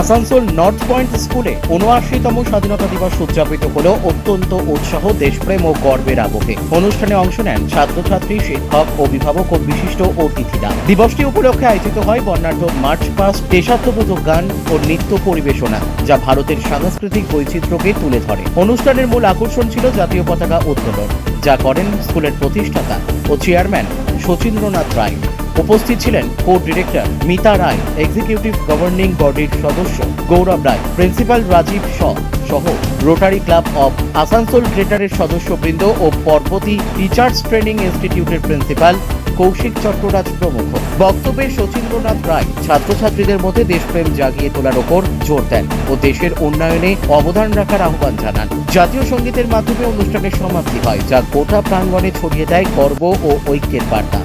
Asansol north point স্কুলে উনআশিতম স্বাধীনতা দিবস উদযাপিত হল অত্যন্ত উৎসাহ, দেশপ্রেম ও গর্বের আবহে। অনুষ্ঠানে অংশ নেন ছাত্রছাত্রী, শিক্ষক, অভিভাবক ও বিশিষ্ট অতিথিরা। দিবসটি উপলক্ষে আয়োজিত হয় বর্ণাঢ্য মার্চ পাস্ট দেশাত্মবোধক গান ও নৃত্য পরিবেশনা, যা ভারতের সাংস্কৃতিক বৈচিত্র্যকে তুলে ধরে। অনুষ্ঠানের মূল আকর্ষণ ছিল জাতীয় পতাকা উত্তোলন, যা করেন স্কুলের প্রতিষ্ঠাতা ও চেয়ারম্যান শচীন্দ্রনাথ রায়। উপস্থিত ছিলেন co director Mita Roy executive governing বডির সদস্য গৌরব রায় প্রিন্সিপাল রাজীব শ সহ রোটারি ক্লাব অব আসানসোল গ্রেটারের সদস্যবৃন্দ ও পর্বতী টিচার্স ট্রেনিং ইনস্টিটিউটের প্রিন্সিপাল কৌশিক চট্টরাজ প্রমুখ। বক্তব্যে শচীন্দ্রনাথ রায় ছাত্রছাত্রীদের মধ্যে দেশপ্রেম জাগিয়ে তোলার ওপর জোর দেন ও দেশের উন্নয়নে অবদান রাখার আহ্বান জানান। জাতীয় সঙ্গীতের মাধ্যমে অনুষ্ঠানের সমাপ্তি হয়, যা গোটা প্রাঙ্গণে ছড়িয়ে দেয় গর্ব ও ঐক্যের বার্তা।